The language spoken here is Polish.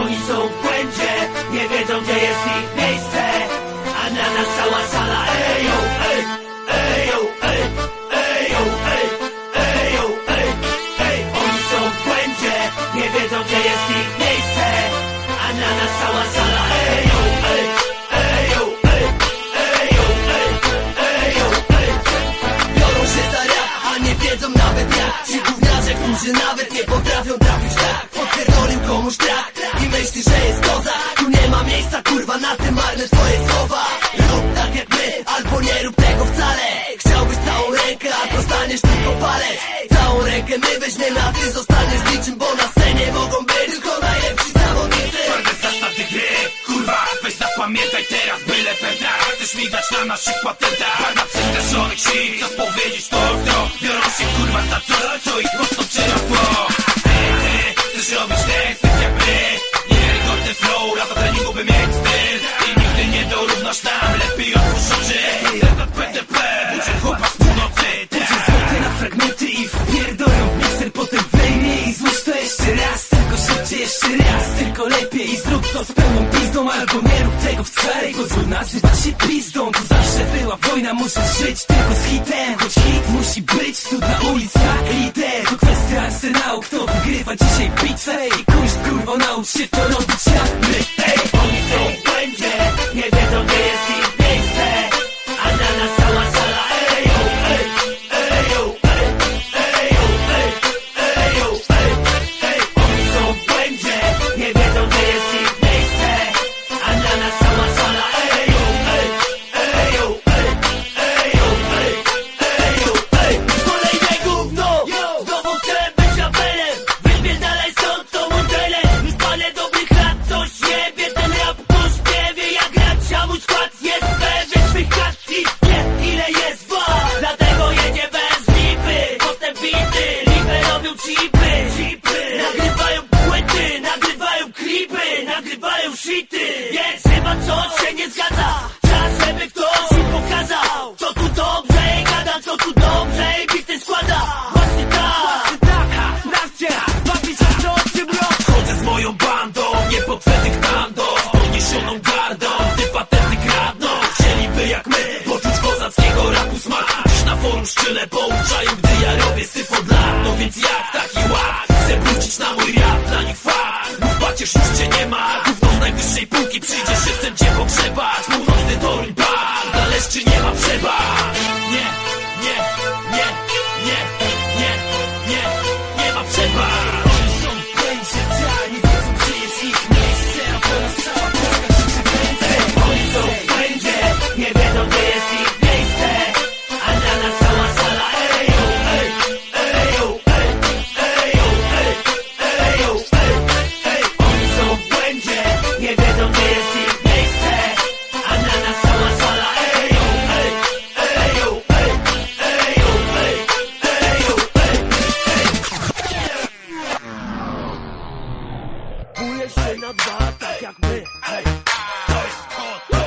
Oni są w błędzie, nie wiedzą gdzie jest ich miejsce. A na nas cała sala ejo, ej, ejo, ej, ejo, ej, ejo, ej, ej. Oni są w błędzie, nie wiedzą gdzie jest ich miejsce. A na nas cała sala ej, ejo, ej, ejo, ej, ejo, ej. Biorą się za rap, a nie wiedzą nawet jak. Ci gówniarze, którzy nawet nie potrafią trafić tak. Podpierdolił komuś myśli, że jest koza. Tu nie ma miejsca, kurwa, na tym marne twoje słowa. Rób tak jak my, albo nie rób tego wcale. Chciałbyś całą rękę, a dostaniesz tylko palec. Całą rękę my weźmiemy, a ty zostaniesz niczym Bo na scenie mogą być tylko najlepsi zawodnicy. Twarde zasady gry, kurwa Weź zapamiętaj teraz byle pęta Chcesz mi dać na naszych patentach? Pada przestraszonych sił Co powiedzieć to kto Biorą się kurwa za coś Co ich mocno nam Lepiej otwórz oczy PTP Uczę chłopa z północy tak. Złote na fragmenty i wpierdolą w mikser Potem wejmie i złóż to jeszcze raz Tylko szybciej jeszcze raz, tylko lepiej I zrób to z pełną pizdą Albo nie rób tego wcale Bo zły nazywa się pizdą Tu zawsze była wojna, możesz żyć tylko z hitem Choć hit musi być tu na ulicach lider To kwestia arsenału, kto wygrywa dzisiaj bitwę I kurz kurwo naucz się to robić jak my Ej, nie zgadza. Czas, żeby ktoś ci pokazał Co tu dobrze gada, co tu dobrze bity składa. Właśnie tak, właśnie tak, ha, nawcie Bawi się to o czym Chodzę z moją bandą, nie potwetnych tando Z poniesioną gardą, gdy patenty kradną Chcieliby jak my, poczuć kozackiego rapu smak. Na forum szczyle pouczają, gdy ja robię syf od lat. No więc jak taki ład? Chcę wrócić na mój rap, dla nich fakt. Mów pacierz, już cię nie ma, się na dwa, tak jak my, hej, to jest hot